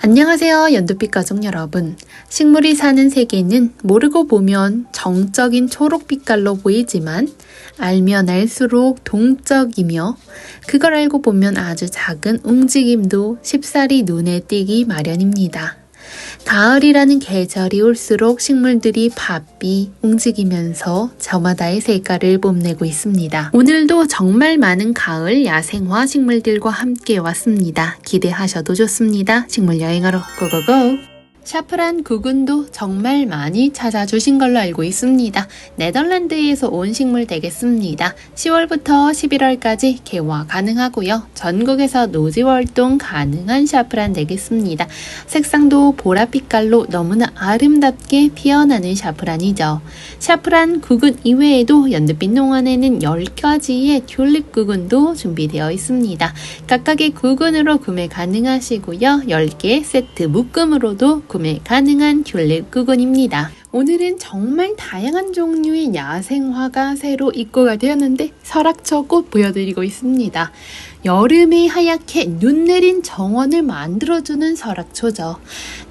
안녕하세요. 연두빛 가족 여러분. 식물이 사는 세계는 모르고 보면 정적인 초록빛깔로 보이지만 알면 알수록 동적이며 그걸 알고 보면 아주 작은 움직임도 쉽사리 눈에 띄기 마련입니다. 가을이라는 계절이 올수록 식물들이 바삐 움직이면서 저마다의 색깔을 뽐내고 있습니다. 오늘도 정말 많은 가을 야생화 식물들과 함께 왔습니다. 기대하셔도 좋습니다. 식물 여행하러 고고고! 샤프란 구근도 정말 많이 찾아주신 걸로 알고 있습니다. 네덜란드에서 온 식물 되겠습니다. 10월부터 11월까지 개화 가능하고요. 전국에서 노지 활동 가능한 샤프란 되겠습니다. 색상도 보라빛깔로 너무나 아름답게 피어나는 샤프란이죠. 샤프란 구근 이외에도 연두빛 농원에는 10가지의 튤립 구근도 준비되어 있습니다. 각각의 구근으로 구매 가능하시고요. 10개 세트 묶음으로도 구매 가능한 튤립 구근입니다. 오늘은 정말 다양한 종류의 야생화가 새로 입고가 되었는데 설악처 꽃 보여드리고 있습니다. 여름에 하얗게 눈 내린 정원을 만들어주는 설악초죠.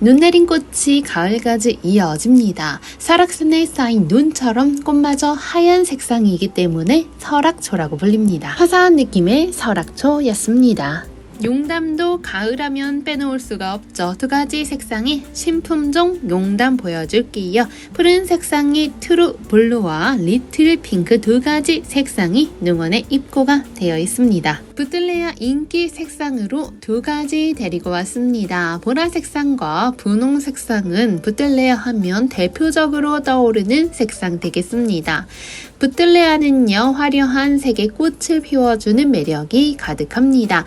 눈 내린 꽃이 가을까지 이어집니다. 설악산에 쌓인 눈처럼 꽃마저 하얀 색상이기 때문에 설악초라고 불립니다. 화사한 느낌의 설악초였습니다. 용담도 가을하면 빼놓을 수가 없죠. 두 가지 색상의 신품종 용담 보여줄게요. 푸른 색상의 트루 블루와 리틀 핑크 두 가지 색상이 능원에 입고가 되어 있습니다. 부틀레아 인기 색상으로 두 가지 데리고 왔습니다. 보라 색상과 분홍 색상은 부틀레아 하면 대표적으로 떠오르는 색상 되겠습니다. 부틀레아는요, 화려한 색의 꽃을 피워주는 매력이 가득합니다.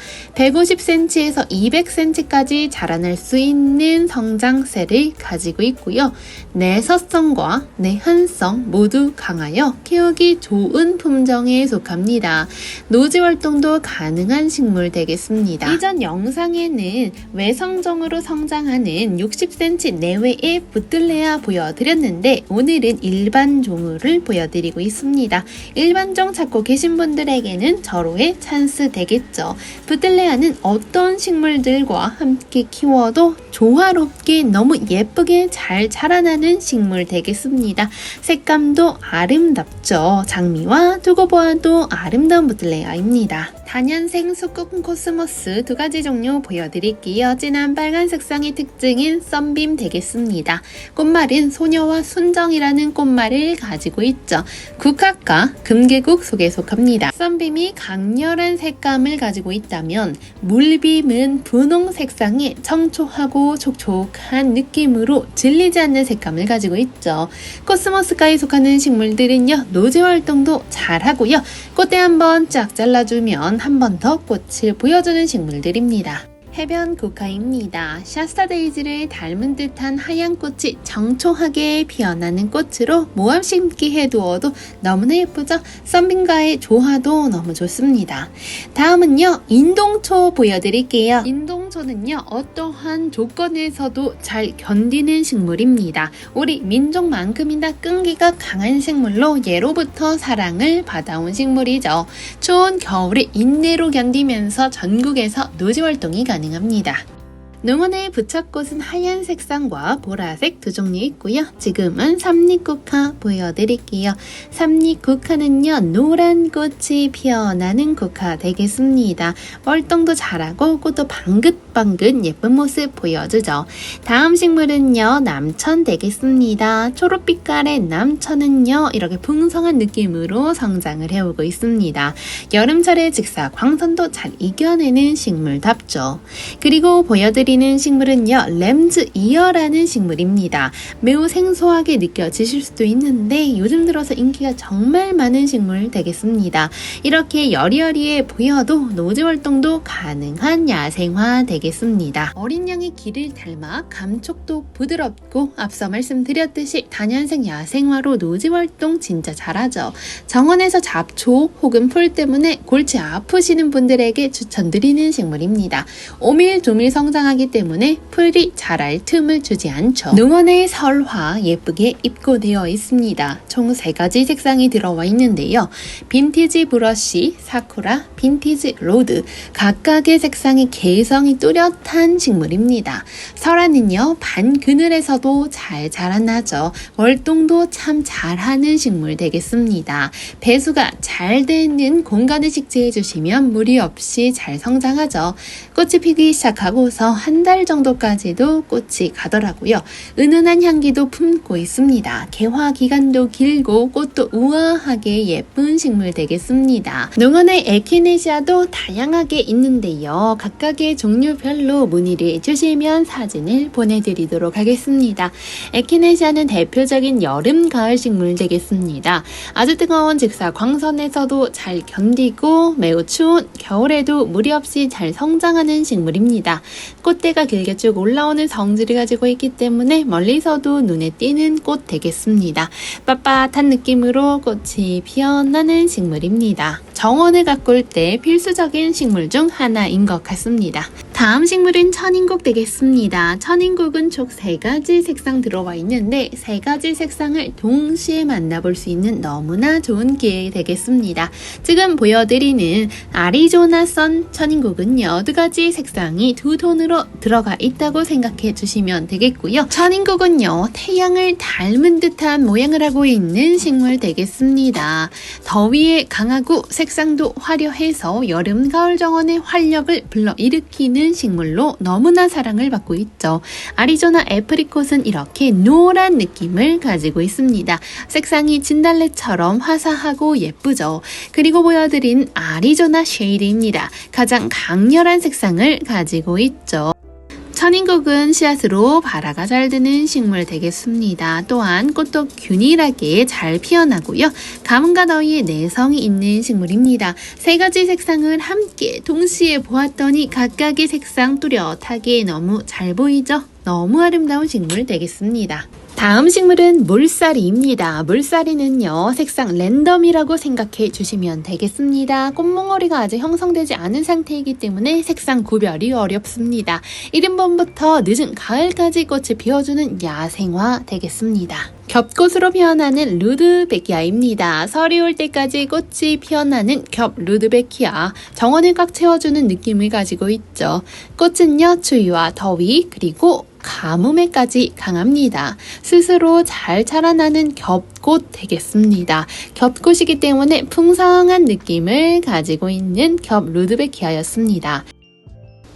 150cm에서 200cm까지 자라날 수 있는 성장세를 가지고 있고요. 내서성과 내한성 모두 강하여 키우기 좋은 품종에 속합니다. 노지 활동도 가능한 식물 되겠습니다. 이전 영상에는 외성종으로 성장하는 60cm 내외의 부틀레아 보여드렸는데 오늘은 일반 종을 보여드리고 있습니다. 일반 종 찾고 계신 분들에게는 절호의 찬스 되겠죠. 부틀레아는 어떤 식물들과 함께 키워도 조화롭게 너무 예쁘게 잘 자라나는 식물 되겠습니다. 색감도 아름답죠. 장미와 두고 보아도 아름다운 부틀레아입니다. 단연생 수국 코스모스 두 가지 종류 보여드릴게요. 진한 빨간 색상의 특징인 썬빔 되겠습니다. 꽃말은 소녀와 순정이라는 꽃말을 가지고 있죠. 국화과 금계국 속에 속합니다. 썬빔이 강렬한 색감을 가지고 있다면 물빔은 분홍 색상의 청초하고 촉촉한 느낌으로 질리지 않는 색감을 가지고 있죠. 코스모스과에 속하는 식물들은요. 노지 활동도 잘하고요. 꽃대 한번 쫙 잘라주면 한 번 더 꽃을 보여주는 식물들입니다. 해변 국화입니다. 샤스타데이지를 닮은 듯한 하얀 꽃이 정초하게 피어나는 꽃으로 모함 심기 해 두어도 너무나 예쁘죠? 썬빈과의 조화도 너무 좋습니다. 다음은요, 인동초 보여드릴게요. 인동초는요, 어떠한 조건에서도 잘 견디는 식물입니다. 우리 민족만큼이나 끈기가 강한 식물로 예로부터 사랑을 받아온 식물이죠. 추운 겨울을 인내로 견디면서 전국에서 노지 활동이 가능합니다. 가능합니다. 농원의 부착꽃은 하얀 색상과 보라색 두 종류 있고요. 지금은 삼립국화 보여드릴게요. 삼립국화는요. 노란 꽃이 피어나는 국화 되겠습니다. 월동도 잘하고 꽃도 방긋방긋 예쁜 모습 보여주죠. 다음 식물은요. 남천 되겠습니다. 초록빛깔의 남천은요. 이렇게 풍성한 느낌으로 성장을 해오고 있습니다. 여름철의 직사 광선도 잘 이겨내는 식물답죠. 그리고 보여드릴 드리는 식물은요, 램즈 이어라는 식물입니다. 매우 생소하게 느껴지실 수도 있는데 요즘 들어서 인기가 정말 많은 식물 되겠습니다. 이렇게 여리여리해 보여도 노지 활동도 가능한 야생화 되겠습니다. 어린 양의 길을 닮아 감촉도 부드럽고 앞서 말씀드렸듯이 단연생 야생화로 노지 활동 진짜 잘하죠. 정원에서 잡초 혹은 풀 때문에 골치 아프시는 분들에게 추천드리는 식물입니다. 오밀조밀 성장하기 하기 때문에 풀이 자랄 틈을 주지 않죠. 능원의 설화 예쁘게 입고되어 있습니다. 총 3가지 색상이 들어와 있는데요. 빈티지 브러쉬, 사쿠라, 빈티지 로드 각각의 색상이 개성이 또 뚜렷한 식물입니다. 설화는요, 반 그늘에서도 잘 자라나죠. 월동도 참 잘하는 식물 되겠습니다. 배수가 잘 되는 공간을 식재해 주시면 무리 없이 잘 성장하죠. 꽃이 피기 시작하고서 한달 정도까지도 꽃이 가더라고요. 은은한 향기도 품고 있습니다. 개화 기간도 길고 꽃도 우아하게 예쁜 식물 되겠습니다. 농원의 에키네시아도 다양하게 있는데요. 각각의 종류별로 문의를 해주시면 사진을 보내드리도록 하겠습니다. 에키네시아는 대표적인 여름 가을 식물 되겠습니다. 아주 뜨거운 직사 광선에서도 잘 견디고 매우 추운 겨울에도 무리 없이 잘 성장하는 식물입니다. 꽃 대가 길게 쭉 올라오는 성질을 가지고 있기 때문에 멀리서도 눈에 띄는 꽃 되겠습니다. 빳빳한 느낌으로 꽃이 피어나는 식물입니다. 정원을 가꿀 때 필수적인 식물 중 하나인 것 같습니다. 다음 식물은 천인국 되겠습니다. 천인국은 총 세 가지 색상 들어와 있는데 세 가지 색상을 동시에 만나볼 수 있는 너무나 좋은 기회 되겠습니다. 지금 보여드리는 아리조나 선 천인국은요 두 가지 색상이 두 톤으로 들어가 있다고 생각해 주시면 되겠고요. 천인국은요 태양을 닮은 듯한 모양을 하고 있는 식물 되겠습니다. 더위에 강하고 색상도 화려해서 여름 가을 정원의 활력을 불러일으키는 식물로 너무나 사랑을 받고 있죠. 아리조나 애프리콧은 이렇게 노란 느낌을 가지고 있습니다. 색상이 진달래처럼 화사하고 예쁘죠. 그리고 보여드린 아리조나 쉐이드입니다. 가장 강렬한 색상을 가지고 있죠. 천인국은 씨앗으로 발화가 잘 드는 식물 되겠습니다. 또한 꽃도 균일하게 잘 피어나고요. 가뭄과 더위에 내성이 있는 식물입니다. 세 가지 색상을 함께 동시에 보았더니 각각의 색상 뚜렷하게 너무 잘 보이죠? 너무 아름다운 식물 되겠습니다. 다음 식물은 물사리입니다. 물사리는요, 색상 랜덤이라고 생각해 주시면 되겠습니다. 꽃몽어리가 아직 형성되지 않은 상태이기 때문에 색상 구별이 어렵습니다. 이른 봄부터 늦은 가을까지 꽃을 피워주는 야생화 되겠습니다. 겹꽃으로 피어나는 루드베키아입니다. 설이 올 때까지 꽃이 피어나는 겹 루드베키아. 정원을 꽉 채워주는 느낌을 가지고 있죠. 꽃은요, 추위와 더위, 그리고 가뭄에까지 강합니다. 스스로 잘 자라나는 겹꽃 되겠습니다. 겹꽃이기 때문에 풍성한 느낌을 가지고 있는 겹 루드베키아였습니다.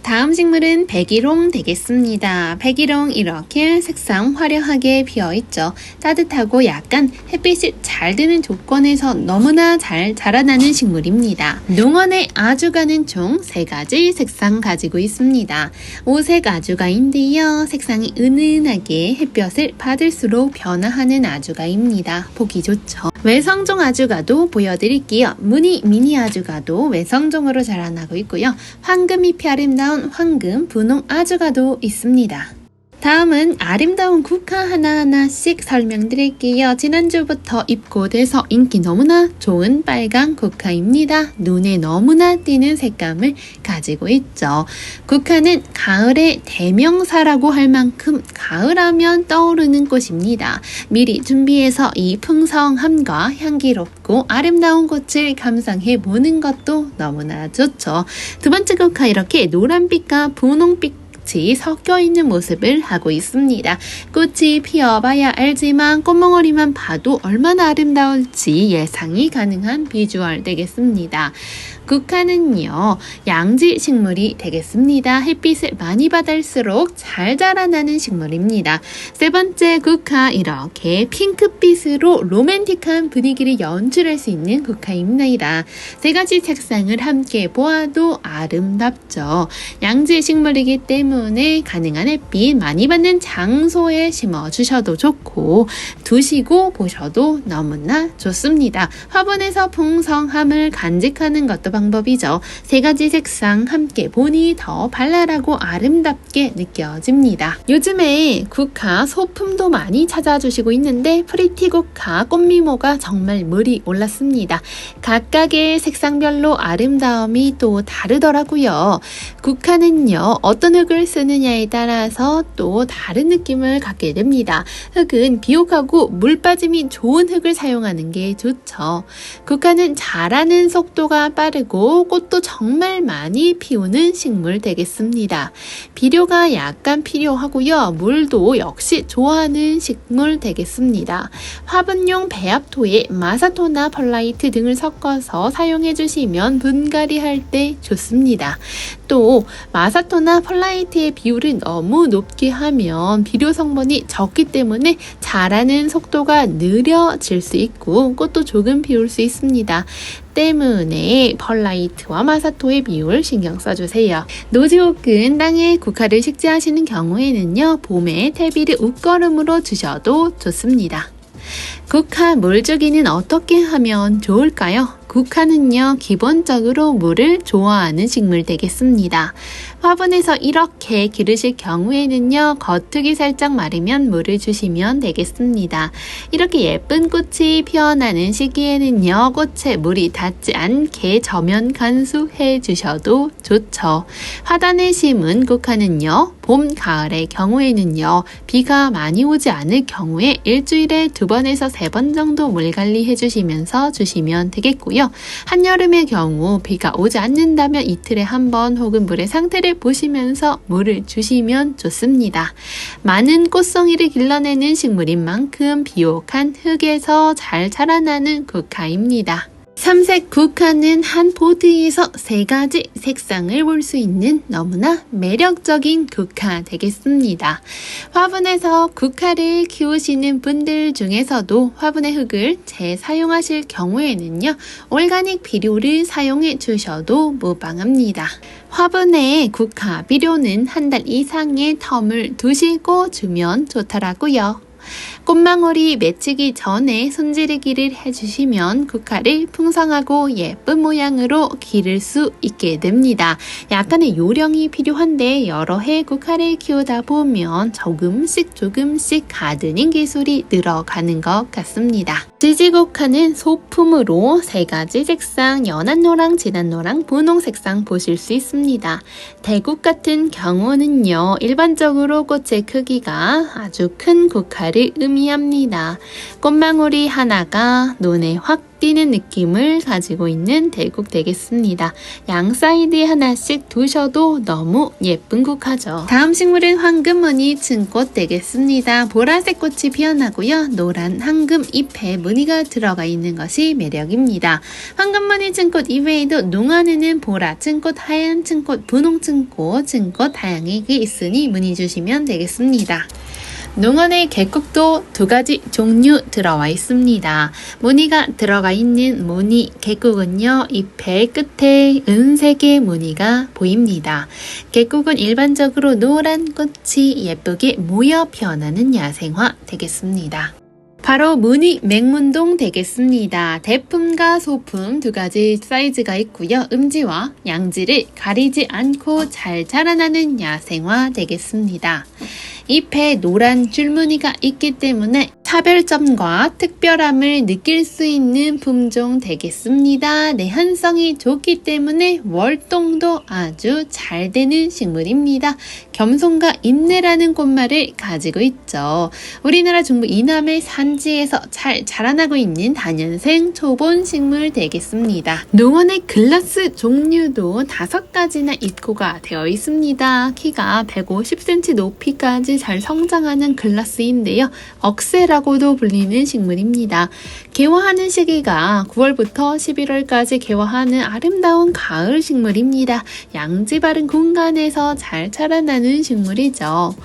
다음 식물은 백일홍 되겠습니다. 백일홍 이렇게 색상 화려하게 피어있죠. 따뜻하고 약간 햇빛이 잘 드는 조건에서 너무나 잘 자라나는 식물입니다. 농원에 아주 가는 총 세 가지 색상 가지고 있습니다. 오색 아주가인데요. 색상이 은은하게 햇볕을 받을수록 변화하는 아주가입니다. 보기 좋죠. 외성종 아주가도 보여드릴게요. 무늬 미니 아주가도 외성종으로 자라나고 있고요. 황금 잎이 아름다운 황금 분홍 아주가도 있습니다. 다음은 아름다운 국화 하나하나씩 설명드릴게요. 지난주부터 입고돼서 인기 너무나 좋은 빨간 국화입니다. 눈에 너무나 띄는 색감을 가지고 있죠. 국화는 가을의 대명사라고 할 만큼 가을하면 떠오르는 꽃입니다. 미리 준비해서 이 풍성함과 향기롭고 아름다운 꽃을 감상해 보는 것도 너무나 좋죠. 두 번째 국화 이렇게 노란빛과 분홍빛 꽃이 섞여 있는 모습을 하고 있습니다. 꽃이 피어봐야 알지만 꽃몽어리만 봐도 얼마나 아름다울지 예상이 가능한 비주얼 되겠습니다. 국화는요, 양지 식물이 되겠습니다. 햇빛을 많이 받을수록 잘 자라나는 식물입니다. 세 번째 국화, 이렇게 핑크빛으로 로맨틱한 분위기를 연출할 수 있는 국화입니다. 세 가지 색상을 함께 보아도 아름답죠. 양지 식물이기 때문에 가능한 햇빛 많이 받는 장소에 심어 주셔도 좋고, 두시고 보셔도 너무나 좋습니다. 화분에서 풍성함을 간직하는 것도 방법이죠. 세 가지 색상 함께 보니 더 발랄하고 아름답게 느껴집니다. 요즘에 국화 소품도 많이 찾아주시고 있는데 프리티 국화 꽃미모가 정말 물이 올랐습니다. 각각의 색상별로 아름다움이 또 다르더라고요. 국화는요, 어떤 흙을 쓰느냐에 따라서 또 다른 느낌을 갖게 됩니다. 흙은 비옥하고 물 빠짐이 좋은 흙을 사용하는 게 좋죠. 국화는 자라는 속도가 빠르고 되고 꽃도 정말 많이 피우는 식물 되겠습니다. 비료가 약간 필요하고요. 물도 역시 좋아하는 식물 되겠습니다. 화분용 배합토에 마사토나 펄라이트 등을 섞어서 사용해 주시면 분갈이 할 때 좋습니다. 또 마사토나 펄라이트의 비율을 너무 높게 하면 비료 성분이 적기 때문에 자라는 속도가 느려질 수 있고 꽃도 조금 피울 수 있습니다. 때문에 펄라이트와 마사토의 비율 신경 써주세요. 노지 혹은 땅에 국화를 식재하시는 경우에는요, 봄에 퇴비를 웃거름으로 주셔도 좋습니다. 국화 물주기는 어떻게 하면 좋을까요? 국화는요, 기본적으로 물을 좋아하는 식물 되겠습니다. 화분에서 이렇게 기르실 경우에는요, 겉흙이 살짝 마르면 물을 주시면 되겠습니다. 이렇게 예쁜 꽃이 피어나는 시기에는요, 꽃에 물이 닿지 않게 저면 간수해 주셔도 좋죠. 화단에 심은 국화는요, 봄, 가을의 경우에는요, 비가 많이 오지 않을 경우에 일주일에 두 번에서 세 번 정도 물 관리해 주시면서 주시면 되겠고요. 한여름의 경우 비가 오지 않는다면 이틀에 한 번 혹은 물의 상태를 보시면서 물을 주시면 좋습니다. 많은 꽃송이를 길러내는 식물인 만큼 비옥한 흙에서 잘 자라나는 국화입니다. 삼색 국화는 한 보드에서 세 가지 색상을 볼 수 있는 너무나 매력적인 국화 되겠습니다. 화분에서 국화를 키우시는 분들 중에서도 화분의 흙을 재사용하실 경우에는요, 올가닉 비료를 사용해 주셔도 무방합니다. 화분에 국화 비료는 한 달 이상의 텀을 두시고 주면 좋더라고요. 꽃망울이 맺히기 전에 손지르기를 해주시면 국화를 풍성하고 예쁜 모양으로 기를 수 있게 됩니다. 약간의 요령이 필요한데 여러 해 국화를 키우다 보면 조금씩 조금씩 가드닝 기술이 늘어가는 것 같습니다. 지지국화는 소품으로 세 가지 색상 연한 노랑, 진한 노랑, 분홍 색상 보실 수 있습니다. 대국 같은 경우는요, 일반적으로 꽃의 크기가 아주 큰 국화를 의미합니다. 꽃망울이 하나가 눈에 확 띄는 느낌을 가지고 있는 대국 되겠습니다. 양 사이드에 하나씩 두셔도 너무 예쁜 국화죠. 다음 식물은 황금무늬 층꽃 되겠습니다. 보라색 꽃이 피어나고요. 노란 황금 잎에 무늬가 들어가 있는 것이 매력입니다. 황금무늬 층꽃 이외에도 농안에는 보라 층꽃, 하얀 층꽃, 분홍 층꽃, 층꽃 다양하게 있으니 문의 주시면 되겠습니다. 농원의 개국도 두 가지 종류 들어와 있습니다. 무늬가 들어가 있는 무늬 개국은요, 잎의 끝에 은색의 무늬가 보입니다. 개국은 일반적으로 노란 꽃이 예쁘게 모여 피어나는 야생화 되겠습니다. 바로 무늬 맹문동 되겠습니다. 대품과 소품 두 가지 사이즈가 있고요. 음지와 양지를 가리지 않고 잘 자라나는 야생화 되겠습니다. 잎에 노란 줄무늬가 있기 때문에 차별점과 특별함을 느낄 수 있는 품종 되겠습니다. 내한성이 좋기 때문에 월동도 아주 잘 되는 식물입니다. 겸손과 인내라는 꽃말을 가지고 있죠. 우리나라 중부 이남의 산지에서 잘 자라나고 있는 단연생 초본 식물 되겠습니다. 농원의 글라스 종류도 다섯 가지나 입고가 되어 있습니다. 키가 150cm 높이까지 잘 성장하는 글라스인데요. 억새라 고도 불리는 식물입니다. 개화하는 시기가 9월부터 11월까지 개화하는 아름다운 가을 식물입니다. 양지 바른 공간에서 잘 자라나는 식물이죠.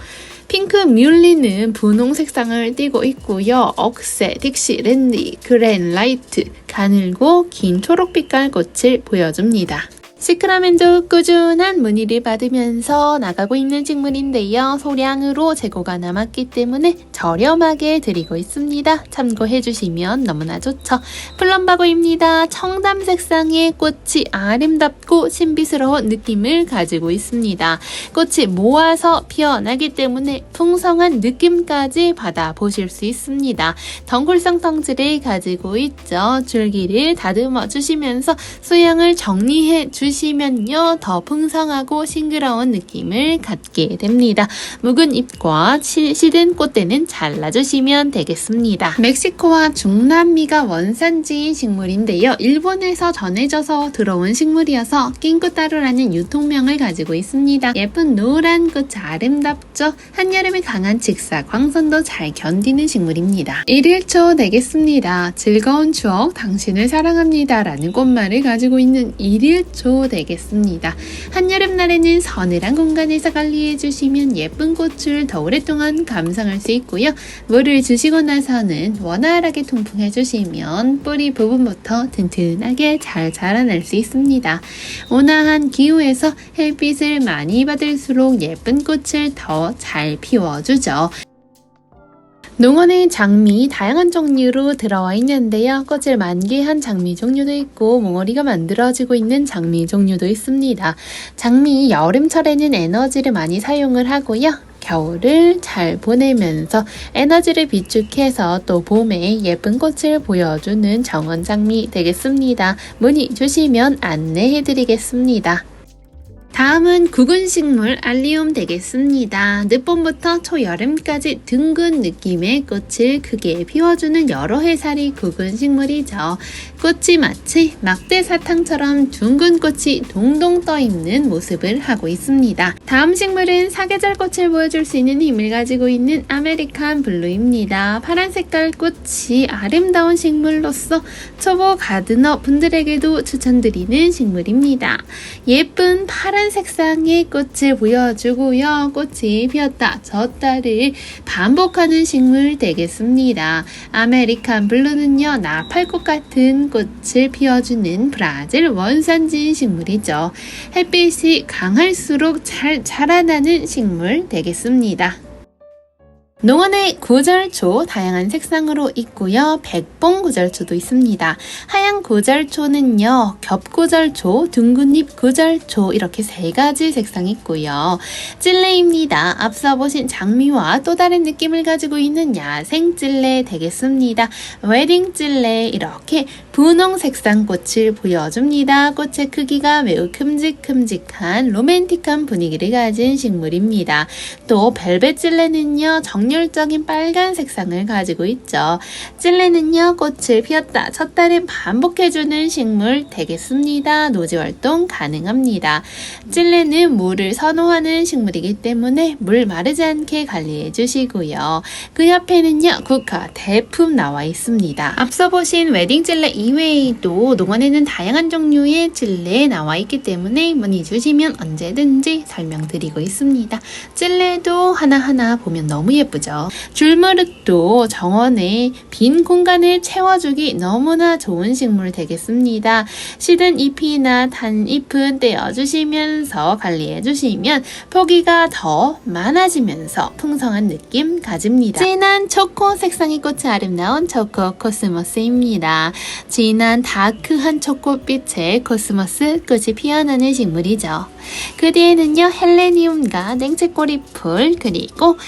핑크 뮬리는 분홍 색상을 띠고 있고요. 억새, 딕시, 랜디, 그랜, 라이트, 가늘고 긴 초록빛깔 꽃을 보여줍니다. 시크라멘도 꾸준한 문의를 받으면서 나가고 있는 식물인데요. 소량으로 재고가 남았기 때문에 저렴하게 드리고 있습니다. 참고해 주시면 너무나 좋죠. 플럼바고입니다. 청담 색상의 꽃이 아름답고 신비스러운 느낌을 가지고 있습니다. 꽃이 모아서 피어나기 때문에 풍성한 느낌까지 받아보실 수 있습니다. 덩굴성 성질을 가지고 있죠. 줄기를 다듬어 주시면서 수영을 정리해 주시면 주시면요. 더 풍성하고 싱그러운 느낌을 갖게 됩니다. 묵은 잎과 시, 시든 꽃대는 잘라주시면 되겠습니다. 멕시코와 중남미가 원산지인 식물인데요. 일본에서 전해져서 들어온 식물이어서 낑꾸따루라는 유통명을 가지고 있습니다. 예쁜 노란 꽃 아름답죠? 한여름에 강한 직사, 광선도 잘 견디는 식물입니다. 1일초 되겠습니다. 즐거운 추억, 당신을 사랑합니다. 라는 꽃말을 가지고 있는 1일초 되겠습니다. 한여름날에는 서늘한 공간에서 관리해 주시면 예쁜 꽃을 더 오랫동안 감상할 수 있고요. 물을 주시고 나서는 원활하게 통풍해 주시면 뿌리 부분부터 튼튼하게 잘 자라날 수 있습니다. 온화한 기후에서 햇빛을 많이 받을수록 예쁜 꽃을 더 잘 피워주죠. 농원에 장미 다양한 종류로 들어와 있는데요. 꽃을 만개한 장미 종류도 있고 몽어리가 만들어지고 있는 장미 종류도 있습니다. 장미 여름철에는 에너지를 많이 사용을 하고요. 겨울을 잘 보내면서 에너지를 비축해서 또 봄에 예쁜 꽃을 보여주는 정원 장미 되겠습니다. 문의 주시면 안내해 드리겠습니다. 다음은 구근 식물 알리움 되겠습니다. 늦봄부터 초여름까지 둥근 느낌의 꽃을 크게 피워주는 여러 해살이 구근 식물이죠. 꽃이 마치 막대 사탕처럼 둥근 꽃이 동동 떠 있는 모습을 하고 있습니다. 다음 식물은 사계절 꽃을 보여줄 수 있는 힘을 가지고 있는 아메리칸 블루입니다. 파란 색깔 꽃이 아름다운 식물로서 초보 가드너 분들에게도 추천드리는 식물입니다. 예쁜 파란 색상의 꽃을 보여주고요. 꽃이 피었다 졌다를 반복하는 식물 되겠습니다. 아메리칸 블루는요, 나팔꽃 같은 꽃을 피워주는 브라질 원산지인 식물이죠. 햇빛이 강할수록 잘 자라나는 식물 되겠습니다. 농원의 구절초 다양한 색상으로 있고요. 백봉 구절초도 있습니다. 하얀 구절초는요. 겹구절초, 둥근잎 구절초 이렇게 세 가지 색상이 있고요. 찔레입니다. 앞서 보신 장미와 또 다른 느낌을 가지고 있는 야생 찔레 되겠습니다. 웨딩 찔레 이렇게 분홍 색상 꽃을 보여줍니다. 꽃의 크기가 매우 큼직큼직한 로맨틱한 분위기를 가진 식물입니다. 또 벨벳 찔레는요. 정열적인 빨간 색상을 가지고 있죠. 찔레는요. 꽃을 피웠다 쳤다를 반복해주는 식물 되겠습니다. 노지 활동 가능합니다. 찔레는 물을 선호하는 식물이기 때문에 물 마르지 않게 관리해 주시고요. 그 옆에는요. 국화 대품 나와 있습니다. 앞서 보신 웨딩 찔레 이외에도 농원에는 다양한 종류의 찔레 나와 있기 때문에 문의 주시면 언제든지 설명드리고 있습니다. 찔레도 하나하나 보면 너무 예쁘죠. 줄무릇도 정원에 빈 공간을 채워주기 너무나 좋은 식물 되겠습니다. 시든 잎이나 단 잎은 떼어주시면서 관리해주시면 포기가 더 많아지면서 풍성한 느낌 가집니다. 진한 초코 색상의 꽃이 아름다운 초코 코스모스입니다. 진한 다크한 초코빛의 코스모스 꽃이 피어나는 식물이죠. 그 뒤에는요 헬레니움과 냉채꼬리풀 그리고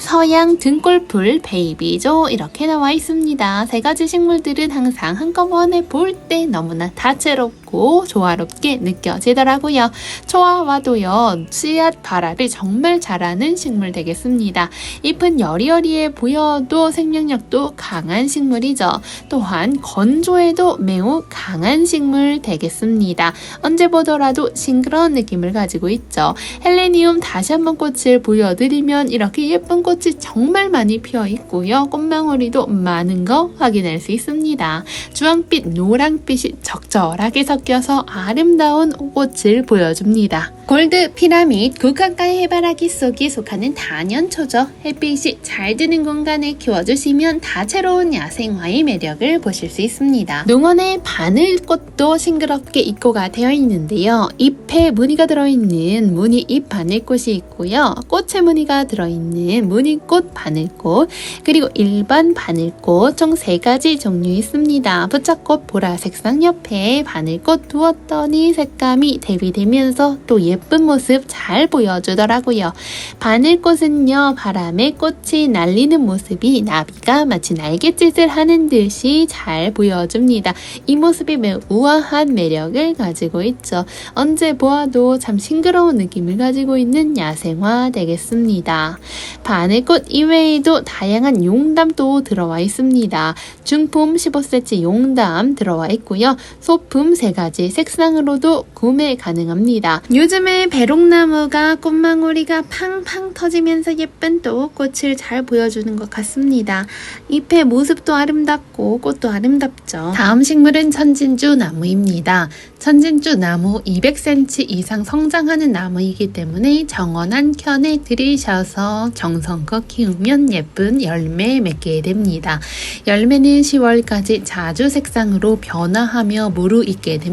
서양 등골풀, 베이비조 이렇게 나와 있습니다. 세 가지 식물들은 항상 한꺼번에 볼 때 너무나 다채롭고 조화롭게 느껴지더라고요. 초아와도요 씨앗 발화를 정말 잘하는 식물 되겠습니다. 잎은 여리여리해 보여도 생명력도 강한 식물이죠. 또한 건조에도 매우 강한 식물 되겠습니다. 언제 보더라도 싱그러운 느낌을 가지고 있죠. 헬레니움 다시 한번 꽃을 보여드리면 이렇게 예쁜 꽃이 정말 많이 피어 있고요. 꽃망울이도 많은 거 확인할 수 있습니다. 주황빛, 노랑빛이 적절하게 섞여 서 아름다운 꽃을 보여줍니다. 골드 피라밋 국화가의 해바라기 속에 속하는 단연초죠. 햇빛이 잘 드는 공간에 키워주시면 다채로운 야생화의 매력을 보실 수 있습니다. 농원에 바늘꽃도 싱그럽게 입고가 되어 있는데요. 잎에 무늬가 들어있는 무늬 잎 바늘꽃이 있고요. 꽃에 무늬가 들어있는 무늬꽃 바늘꽃 그리고 일반 바늘꽃 총세 가지 종류 있습니다. 부착꽃 보라색상 옆에 바늘꽃 두었더니 색감이 대비되면서 또 예쁜 모습 잘 보여주더라고요. 바늘꽃은요, 바람에 꽃이 날리는 모습이 나비가 마치 날갯짓을 하는 듯이 잘 보여줍니다. 이 모습이 매우 우아한 매력을 가지고 있죠. 언제 보아도 참 싱그러운 느낌을 가지고 있는 야생화 되겠습니다. 바늘꽃 이외에도 다양한 용담도 들어와 있습니다. 중품 15cm 용담 들어와 있고요. 소품 3가지 색상으로도 구매 가능합니다. 요즘에 배롱나무가 꽃망울이가 팡팡 터지면서 예쁜 또 꽃을 잘 보여주는 것 같습니다. 잎의 모습도 아름답고 꽃도 아름답죠. 다음 식물은 천진주 나무입니다. 천진주 나무 200cm 이상 성장하는 나무이기 때문에 정원 한 켠에 들이셔서 정성껏 키우면 예쁜 열매 맺게 됩니다. 열매는 10월까지 자주 색상으로 변화하며 무르익게 됩니다.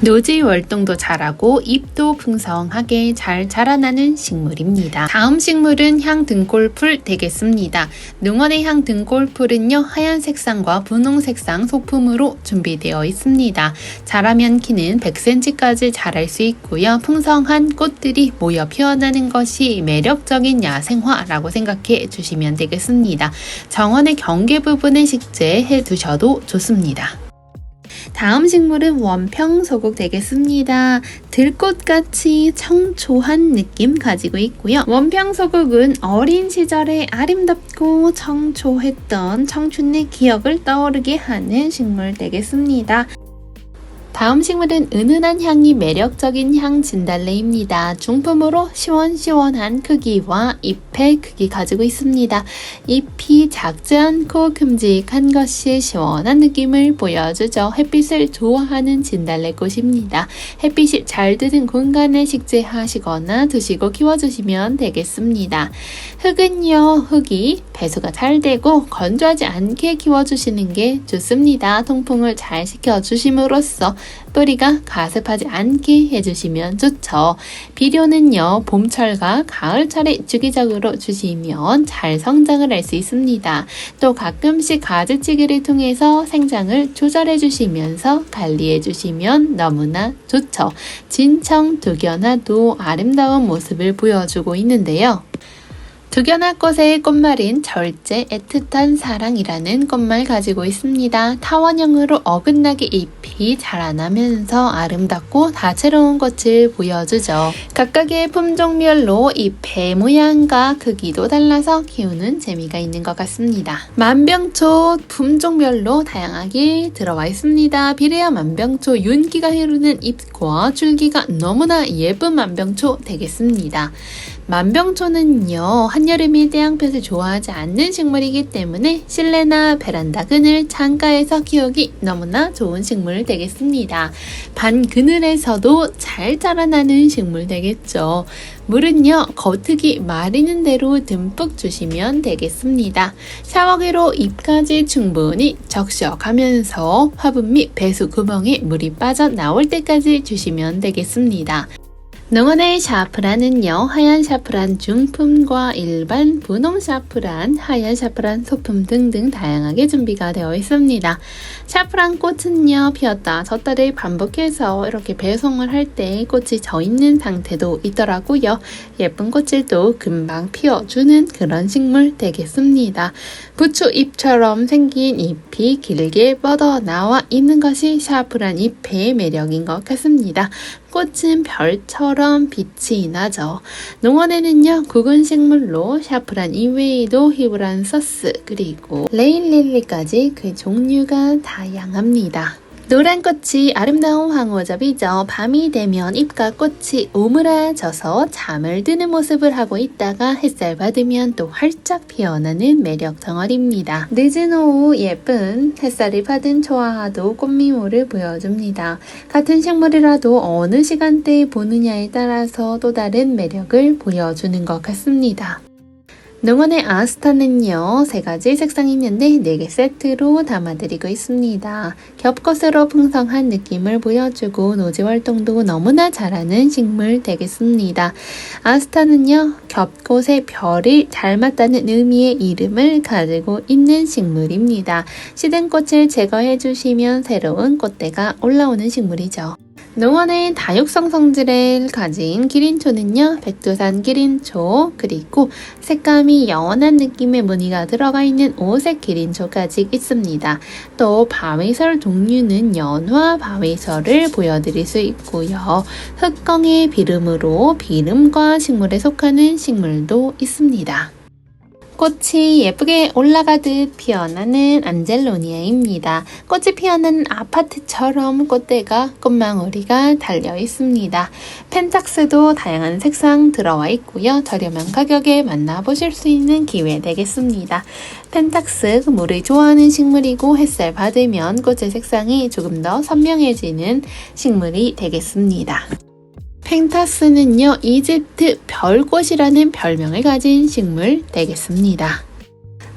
노지 월동도 잘하고 잎도 풍성하게 잘 자라나는 식물입니다. 다음 식물은 향등골풀 되겠습니다. 농원의 향등골풀은요 하얀 색상과 분홍 색상 소품으로 준비되어 있습니다. 자라면 키는 100cm까지 자랄 수 있고요. 풍성한 꽃들이 모여 피어나는 것이 매력적인 야생화라고 생각해 주시면 되겠습니다. 정원의 경계 부분에 식재해 두셔도 좋습니다. 다음 식물은 원평소국 되겠습니다. 들꽃같이 청초한 느낌 가지고 있고요. 원평소국은 어린 시절에 아름답고 청초했던 청춘의 기억을 떠오르게 하는 식물 되겠습니다. 다음 식물은 은은한 향이 매력적인 향 진달래입니다. 중품으로 시원시원한 크기와 잎의 크기 가지고 있습니다. 잎이 작지 않고 큼직한 것이 시원한 느낌을 보여주죠. 햇빛을 좋아하는 진달래꽃입니다. 햇빛이 잘 드는 공간에 식재하시거나 두시고 키워주시면 되겠습니다. 흙은요, 흙이 배수가 잘 되고 건조하지 않게 키워주시는 게 좋습니다. 통풍을 잘 시켜주심으로써 뿌리가 가습하지 않게 해주시면 좋죠. 비료는요, 봄철과 가을철에 주기적으로 주시면 잘 성장을 할 수 있습니다. 또 가끔씩 가지치기를 통해서 생장을 조절해 주시면서 관리해 주시면 너무나 좋죠. 진청 두견화도 아름다운 모습을 보여주고 있는데요. 두견화 꽃의 꽃말인 절제 애틋한 사랑이라는 꽃말 가지고 있습니다. 타원형으로 어긋나게 잎이 자라나면서 아름답고 다채로운 꽃을 보여주죠. 각각의 품종별로 잎의 모양과 크기도 달라서 키우는 재미가 있는 것 같습니다. 만병초 품종별로 다양하게 들어와 있습니다. 비례와 만병초 윤기가 흐르는 잎과 줄기가 너무나 예쁜 만병초 되겠습니다. 만병초는요, 한여름이 태양볕을 좋아하지 않는 식물이기 때문에 실내나 베란다 그늘, 창가에서 키우기 너무나 좋은 식물 되겠습니다. 반 그늘에서도 잘 자라나는 식물 되겠죠. 물은요, 겉흙이 마르는 대로 듬뿍 주시면 되겠습니다. 샤워기로 잎까지 충분히 적셔가면서 화분 및 배수 구멍에 물이 빠져나올 때까지 주시면 되겠습니다. 농원의 샤프란은요, 하얀 샤프란 중품과 일반 분홍 샤프란, 하얀 샤프란 소품 등등 다양하게 준비가 되어 있습니다. 샤프란 꽃은요, 피었다 졌다를 반복해서 이렇게 배송을 할 때 꽃이 져 있는 상태도 있더라고요. 예쁜 꽃을도 금방 피워주는 그런 식물 되겠습니다. 부추 잎처럼 생긴 잎이 길게 뻗어 나와 있는 것이 샤프란 잎의 매력인 것 같습니다. 꽃은 별처럼 빛이 나죠. 농원에는요, 굵은 식물로 샤프란 이외에도 히브란 서스 그리고 레인 릴리까지 그 종류가 다양합니다. 노란 꽃이 아름다운 황호접이죠. 밤이 되면 잎과 꽃이 오므라져서 잠을 드는 모습을 하고 있다가 햇살 받으면 또 활짝 피어나는 매력 덩어리입니다. 늦은 오후 예쁜 햇살을 받은 초아도 꽃미모를 보여줍니다. 같은 식물이라도 어느 시간대에 보느냐에 따라서 또 다른 매력을 보여주는 것 같습니다. 농원의 아스타는요, 세 가지 색상이 있는데 네 개 세트로 담아드리고 있습니다. 겹꽃으로 풍성한 느낌을 보여주고 노지 활동도 너무나 잘하는 식물 되겠습니다. 아스타는요, 겹꽃의 별이 잘 맞다는 의미의 이름을 가지고 있는 식물입니다. 시든 꽃을 제거해 주시면 새로운 꽃대가 올라오는 식물이죠. 농원의 다육성 성질을 가진 기린초는요, 백두산 기린초, 그리고 색감이 연한 느낌의 무늬가 들어가 있는 오색 기린초까지 있습니다. 또 바위설 종류는 연화 바위설을 보여드릴 수 있고요. 흑광의 비름으로 비름과 식물에 속하는 식물도 있습니다. 꽃이 예쁘게 올라가듯 피어나는 안젤로니아입니다. 꽃이 피어나는 아파트처럼 꽃대가 꽃망울이가 달려 있습니다. 펜탁스도 다양한 색상 들어와 있고요. 저렴한 가격에 만나보실 수 있는 기회 되겠습니다. 펜탁스 물을 좋아하는 식물이고 햇살 받으면 꽃의 색상이 조금 더 선명해지는 식물이 되겠습니다. 펜타스는요, 이집트 별꽃이라는 별명을 가진 식물 되겠습니다.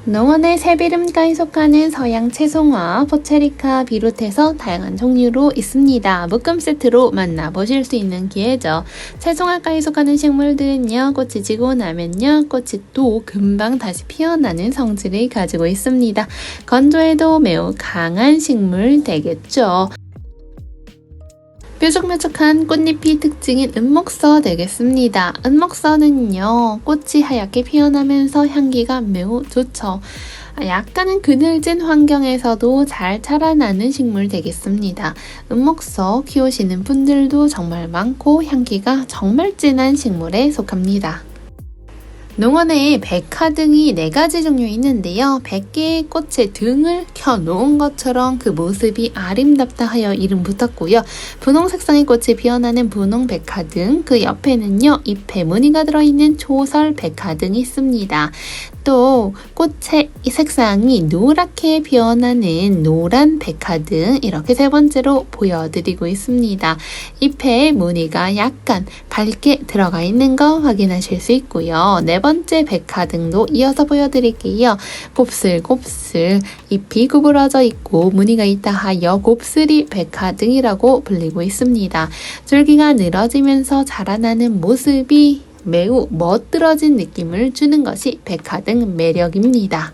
농원의 새비름가에 속하는 서양 채송화, 포체리카 비롯해서 다양한 종류로 있습니다. 묶음 세트로 만나보실 수 있는 기회죠. 채송화가에 속하는 식물들은요, 꽃이 지고 나면요, 꽃이 또 금방 다시 피어나는 성질을 가지고 있습니다. 건조에도 매우 강한 식물 되겠죠. 뾰족뾰족한 꽃잎이 특징인 은목서 되겠습니다. 은목서는요, 꽃이 하얗게 피어나면서 향기가 매우 좋죠. 약간은 그늘진 환경에서도 잘 자라나는 식물 되겠습니다. 은목서 키우시는 분들도 정말 많고 향기가 정말 진한 식물에 속합니다. 농원에 백화 등이 네 가지 종류 있는데요. 100개의 꽃의 등을 켜놓은 것처럼 그 모습이 아름답다 하여 이름 붙었고요. 분홍 색상의 꽃이 피어나는 분홍 백화등, 그 옆에는요, 잎에 무늬가 들어있는 초설 백화등이 있습니다. 또 꽃의 색상이 노랗게 피어나는 노란 백화등 이렇게 세 번째로 보여드리고 있습니다. 잎에 무늬가 약간 밝게 들어가 있는 거 확인하실 수 있고요. 네 번째 백화등도 이어서 보여드릴게요. 곱슬곱슬 잎이 구부러져 있고 무늬가 있다 하여 곱슬이 백화등이라고 불리고 있습니다. 줄기가 늘어지면서 자라나는 모습이 매우 멋들어진 느낌을 주는 것이 백화 등 매력입니다.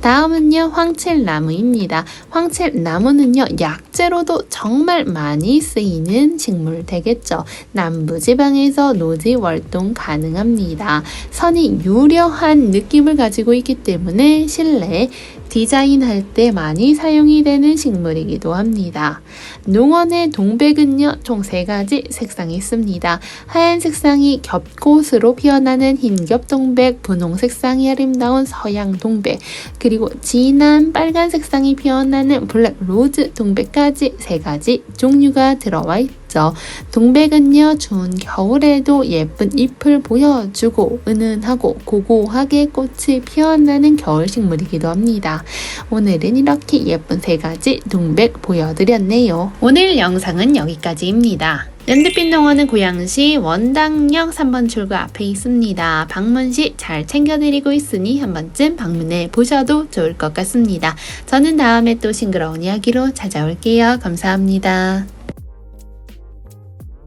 다음은요, 황칠나무입니다. 황칠나무는요, 약재로도 정말 많이 쓰이는 식물 되겠죠. 남부지방에서 노지 월동 가능합니다. 선이 유려한 느낌을 가지고 있기 때문에 실내 디자인할 때 많이 사용이 되는 식물이기도 합니다. 농원의 동백은요, 총세 가지 색상이 있습니다. 하얀 색상이 겹 꽃으로 피어나는 흰겹 동백, 분홍 색상이 아름다운 서양 동백, 그리고 진한 빨간 색상이 피어나는 블랙 로즈 동백까지 세 가지 종류가 들어와. 있죠. 동백은요, 추운 겨울에도 예쁜 잎을 보여주고 은은하고 고고하게 꽃이 피어나는 겨울 식물이기도 합니다. 오늘은 이렇게 예쁜 세 가지 동백 보여드렸네요. 오늘 영상은 여기까지입니다. 농원은 고양시 원당역 3번 출구 앞에 있습니다. 방문 시 잘 챙겨드리고 있으니 한 번쯤 방문해 보셔도 좋을 것 같습니다. 저는 다음에 또 싱그러운 이야기로 찾아올게요. 감사합니다.